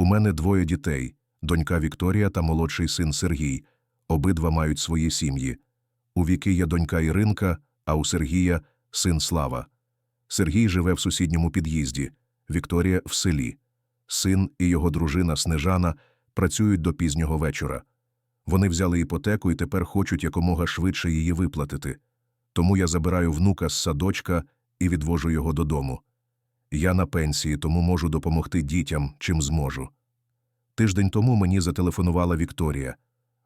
У мене двоє дітей донька Вікторія та молодший син Сергій. Обидва мають свої сім'ї. У Віки є донька Іринка, а у Сергія син Слава. Сергій живе в сусідньому під'їзді, Вікторія в селі. Син і його дружина Снежана працюють до пізнього вечора. Вони взяли іпотеку і тепер хочуть якомога швидше її виплатити. Тому я забираю внука з садочка і відвожу його додому. Я на пенсії, тому можу допомогти дітям, чим зможу. Тиждень тому мені зателефонувала Вікторія.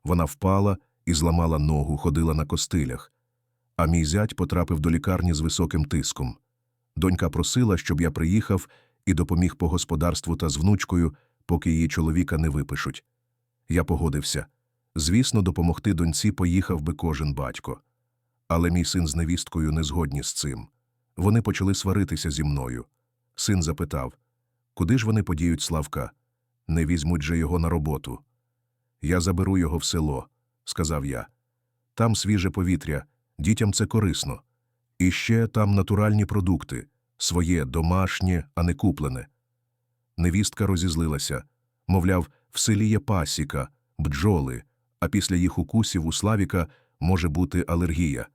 Вона впала і зламала ногу, ходила на костилях. А мій зять потрапив до лікарні з високим тиском. Донька просила, щоб я приїхав і допоміг по господарству та з внучкою, поки її чоловіка не випишуть. Я погодився. Звісно, допомогти доньці поїхав би кожен батько. Але мій син з невісткою не згодні з цим. Вони почали сваритися зі мною. Син запитав, куди ж вони подіють Славка? Не візьмуть же його на роботу. Я заберу його в село, сказав я. Там свіже повітря, дітям це корисно. І ще там натуральні продукти, своє, домашнє, а не куплене. Невістка розізлилася. Мовляв, в селі є пасіка, бджоли, а після їх укусів у Славіка може бути алергія.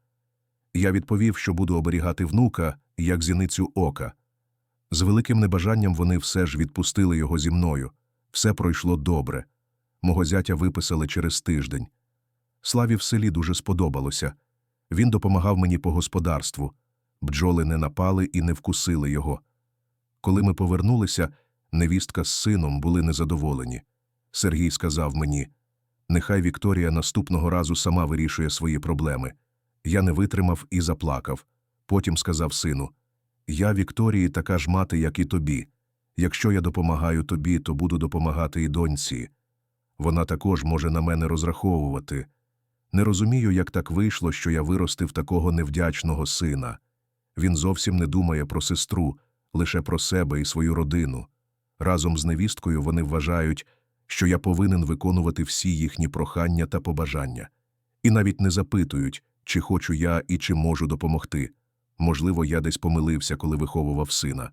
Я відповів, що буду оберігати внука, як зіницю ока. З великим небажанням вони все ж відпустили його зі мною. Все пройшло добре. Мого зятя виписали через тиждень. Славі в селі дуже сподобалося. Він допомагав мені по господарству. Бджоли не напали і не вкусили його. Коли ми повернулися, невістка з сином були незадоволені. Сергій сказав мені, нехай Вікторія наступного разу сама вирішує свої проблеми. Я не витримав і заплакав. Потім сказав сину, я Вікторії така ж мати, як і тобі. Якщо я допомагаю тобі, то буду допомагати і доньці. Вона також може на мене розраховувати. Не розумію, як так вийшло, що я виростив такого невдячного сина. Він зовсім не думає про сестру, лише про себе і свою родину. Разом з невісткою вони вважають, що я повинен виконувати всі їхні прохання та побажання, і навіть не запитують, чи хочу я і чи можу допомогти. Можливо, я десь помилився, коли виховував сина.